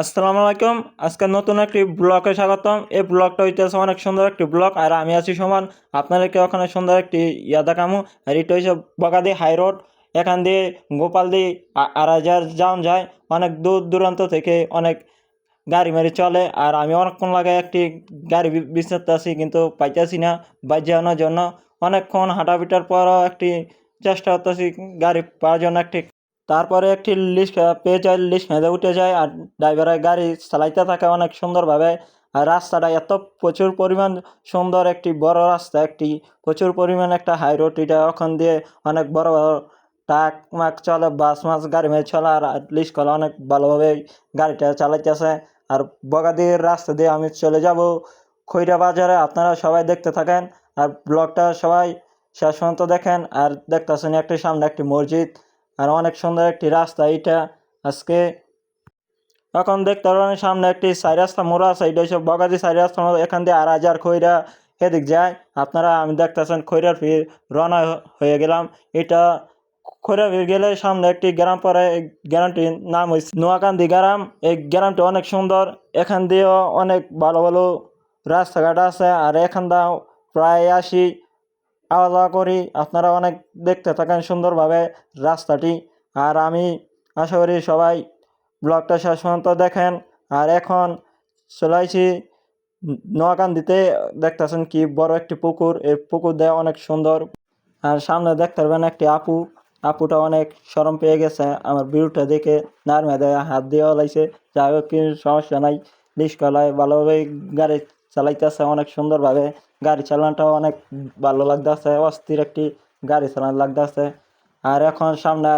আসসালামু আলাইকুম। আজকে নতুন একটি ব্লগে স্বাগতম। এই ব্লগটা হইতেছে অনেক সুন্দর একটি ব্লগ। আর আমি আছি সমান। আপনাদেরকে ওখানে সুন্দর একটি ইয়া দেখামু। আর এটা হচ্ছে বগাদি হাই রোড। এখান দিয়ে গোপাল গোপালদি আড়াইজার যাওয়া যায়। অনেক দূর দূরান্ত থেকে অনেক গাড়ি মারি চলে। আর আমি অনেকক্ষণ লাগে একটি গাড়ি বিছাতে আছি, কিন্তু পাইতেছি না বাজানোর জন্য। অনেকক্ষণ হাঁটাপিটার পরও একটি চেষ্টা করতেছি গাড়ি পাওয়ার জন্য একটি তারপরে একটি লিস্ট পেয়ে যায়, লিস্ট মেঁধে উঠে যায় আর ড্রাইভারের গাড়ি চালাইতে থাকে অনেক সুন্দরভাবে। আর রাস্তাটা এত প্রচুর পরিমাণ সুন্দর, একটি বড় রাস্তা, একটি প্রচুর পরিমাণ একটা হাই রোড এটা ওখান দিয়ে অনেক বড় বড় ট্রাক, মাক চলে, বাস মাস গাড়ি মেয়ে চলে আর লিস্ট করে অনেক ভালোভাবে গাড়িটা চালাইতেছে। আর বগাদির রাস্তা দিয়ে আমি চলে যাব খৈরা বাজারে, আপনারা সবাই দেখতে থাকেন। আর ব্লগটা সবাই শেষ পর্যন্ত দেখেন। আর দেখতেছেন একটি সামনে একটি মসজিদ। আর অনেক সুন্দর একটি রাস্তা এইটা আজকে। এখন দেখতে পারবেন সামনে একটি সাই রাস্তা, মোড়া আছে এটা হচ্ছে বগাদি সাই রাস্তা। এখান দিয়ে আর হাজার খৈরা এদিক যায়। আপনারা, আমি দেখতেছেন খৈরার ফির রওনা হয়ে গেলাম। এটা খৈরা ফির গেলে সামনে একটি গ্রাম পরে গ্রামটির নাম হয়েছে নোয়াকান্দি গ্রাম। এই গ্রামটি অনেক সুন্দর, এখান দিয়েও অনেক ভালো ভালো রাস্তাঘাট আছে। আর এখান দাও প্রায় আসি আওয়া করি। আপনারা অনেক দেখতে থাকেন সুন্দরভাবে রাস্তাটি। আর আমি আশা করি সবাই ব্লগটা শেষ পর্যন্ত দেখেন। আর এখন চলাইছি নোয়াকান্দিতে দেখতেছেন কি বড় একটি পুকুর। এই পুকুর দেয় অনেক সুন্দর। আর সামনে দেখতে পারবেন একটি আপু। আপুটা অনেক সরম পেয়ে গেছে। আমার ভিউটা দেখে নার্মে দেয় হাত দিয়ে লাইছে যাই হোক সমস্যা নাই। কলায় ভালোভাবে গাড়ি চালাইতেছে অনেক সুন্দরভাবে। গাড়ি চালানোটাও অনেক ভালো লাগতেছে, অস্থির একটি গাড়ি চালানো লাগতেছে। আর এখন সামনে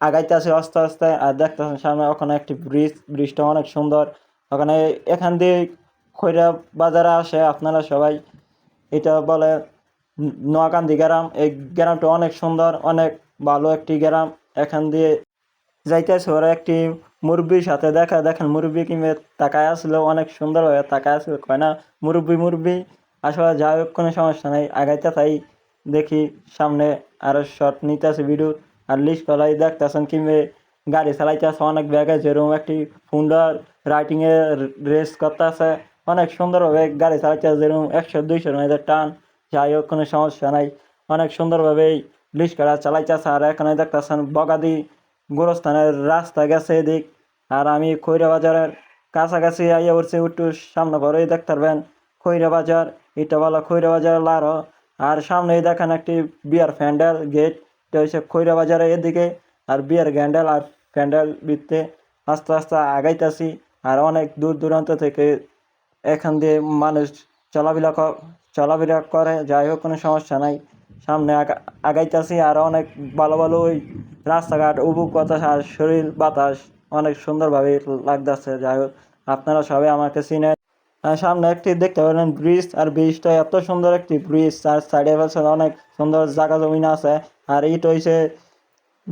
আগাইতেছে আস্তে আস্তে, আর দেখতেছেন সামনে ওখানে একটি ব্রিজ ব্রিজটা অনেক সুন্দর। ওখানে এখান দিয়ে খৈরা বাজারে আসে, আপনারা সবাই এটা বলে নোয়াকান্দি গ্রাম। এই গ্রামটা অনেক সুন্দর, অনেক ভালো একটি গ্রাম। এখান দিয়ে যাইতেছে, ওরা একটি মুরব্বির সাথে দেখা, দেখেন মুরব্বি কিংবা তাকায় আসলো অনেক সুন্দরভাবে তাকায় আসলো কয় না, মুরব্বি মুরব্বি, আসলে যাই হোক, কোনো সমস্যা নেই, আগাইতে তাই দেখি সামনে আরও শর্ট নিতেছে ভিডিও আর লিস্ট কলাই দেখতেছেন কিংবা গাড়ি চালাইতেছে, অনেক ব্যাগে যেরকম একটি ফুন্ডার রাইটিংয়ে রেস করতেছে, অনেক সুন্দরভাবে গাড়ি চালাইতেছে যেরকম একশো দুইশোর মধ্যে টান, যাই হোক, কোনো সমস্যা নাই, অনেক সুন্দরভাবেই লিস্ট করা চালাইতেছে, আর এখানে দেখতেছেন বগাদি গোরস্থানের রাস্তা গেছে এদিক। আর আমি খৈরা বাজারের কাছাকাছি আইয়া উঠছি একটু সামনে পরেই দেখতে পারবেন খৈরা বাজার এটা বলা খৈরা বাজার লারো। আর সামনেই দেখেন একটি বিয়ার প্যান্ডেল গেট, এটা হচ্ছে খৈরা বাজারের এদিকে। আর বিয়ার গ্যান্ডেল আর প্যান্ডেল বিতে আস্তে আস্তে আগাইতেছি। আর অনেক দূর দূরান্ত থেকে এখান দিয়ে মানুষ চলাফেরা চলাফেরা করে, যাই হোক, কোনো সমস্যা নাই। সামনে আগা- আগাইতেছি আর অনেক ভালো ভালো ওই রাস্তাঘাট উবুক বাতাস আর শরীর বাতাস অনেক সুন্দরভাবে লাগতেছে। যাই হোক, আপনারা সবাই আমাকে আর সামনে একটি দেখতে পারেন ব্রিজ আর ব্রিজটা এত সুন্দর একটি ব্রিজ। আর সাইডে পাশে অনেক সুন্দর জায়গা জমিন আছে আর এটা হচ্ছে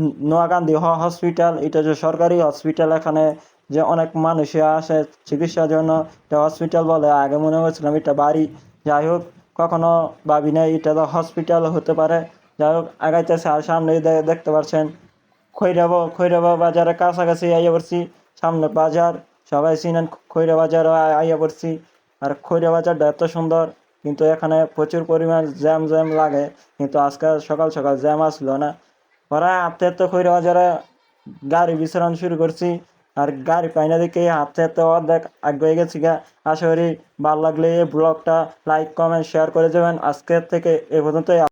ন- নোয়াকান্দি হসপিটাল এটা যে সরকারি হসপিটাল এখানে যে অনেক মানুষ আসে চিকিৎসার জন্য। এটা হসপিটাল বলে আগে মনে হয়েছিলাম এটা বাড়ি। যাই হোক কখনো ভাবি না এটা তো হসপিটাল হতে পারে। যাই হোক, আগাইতেছে আর সামনে দেখতে পাচ্ছেন খৈরাব খৈরাবা বাজারের কাছাকাছি আইয়া পড়ছি, সামনে বাজার, সবাই চিনেন খৈরা বাজার আইয়া পড়ছি। আর খৈরা বাজারটা এত সুন্দর, কিন্তু এখানে প্রচুর পরিমাণ জ্যাম জ্যাম লাগে, কিন্তু আজকে সকাল সকাল জ্যাম আসলো না। ওরা হাঁটতে খৈরা বাজারে গাড়ি বিচরণ শুরু করছি আর গাড়ি পাইনা দেখে হাতে হাতে অর্ধেক আগ্রহী গেছি গা। আশা করি ভালো লাগলে এই ব্লগটা লাইক কমেন্ট শেয়ার করে যাবেন। আজকের থেকে এ পর্যন্তই।